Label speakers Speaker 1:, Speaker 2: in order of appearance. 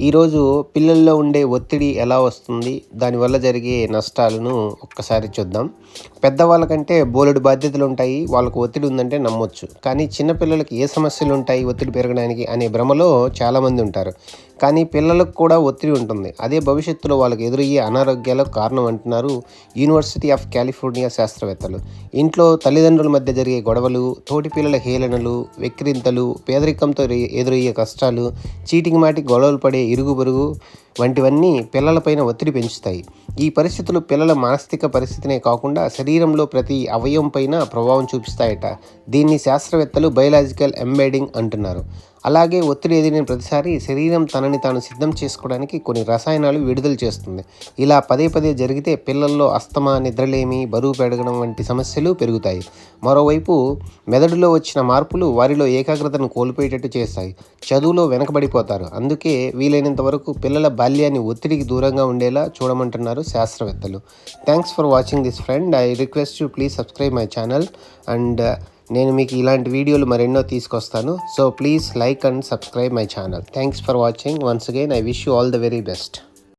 Speaker 1: ఈరోజు పిల్లల్లో ఉండే ఒత్తిడి ఎలా వస్తుంది? దానివల్ల జరిగే నష్టాలను ఒక్కసారి చూద్దాం. పెద్దవాళ్ళకంటే బోలెడు బాధ్యతలు ఉంటాయి. వాళ్ళకు ఒత్తిడి ఉందంటే నమ్మొచ్చు. కానీ చిన్నపిల్లలకి ఏ సమస్యలు ఉంటాయి? ఒత్తిడి పెరగడానికి అనే భ్రమలో చాలామంది ఉంటారు. కానీ పిల్లలకు కూడా ఒత్తిడి ఉంటుంది. అదే భవిష్యత్తులో వాళ్ళకి ఎదురయ్యే అనారోగ్యాలకు కారణం అంటున్నారు యూనివర్సిటీ ఆఫ్ కాలిఫోర్నియా శాస్త్రవేత్తలు. ఇంట్లో తల్లిదండ్రుల మధ్య జరిగే గొడవలు తోటి పిల్లల హేళనలు వెక్కిరింతలు పేదరికంతో ఎదురయ్యే- ఎదురయ్యే కష్టాలు చీటికి మాటికి గొడవలు పడే ಇರುಗು ಬರುಗು వంటివన్నీ పిల్లలపైన ఒత్తిడి పెంచుతాయి. ఈ పరిస్థితులు పిల్లల మానసిక పరిస్థితినే కాకుండా శరీరంలో ప్రతి అవయవం పైన ప్రభావం చూపిస్తాయట. దీన్ని శాస్త్రవేత్తలు బయలాజికల్ ఎంబెడింగ్ అంటున్నారు. అలాగే ఒత్తిడి ఎదిరిన ప్రతిసారి శరీరం తనని తాను సిద్ధం చేసుకోవడానికి కొన్ని రసాయనాలు విడుదల చేస్తుంది. ఇలా పదే పదే జరిగితే పిల్లల్లో అస్తమా నిద్రలేమి బరువు పెరగడం వంటి సమస్యలు పెరుగుతాయి. మరోవైపు మెదడులో వచ్చిన మార్పులు వారిలో ఏకాగ్రతను కోల్పోయేటట్టు చేస్తాయి. చదువులో వెనకబడిపోతారు. అందుకే వీలైనంత వరకు పిల్లల బాల్యాన్ని ఒత్తిడికి దూరంగా ఉండేలా చూడమంటున్నారు శాస్త్రవేత్తలు. Thanks for watching this friend I request you please subscribe my channel and నేను మీకు ఇలాంటి వీడియోలు మరెన్నో తీసుకొస్తాను. So please like and subscribe my channel thanks for watching once again I wish you all the very best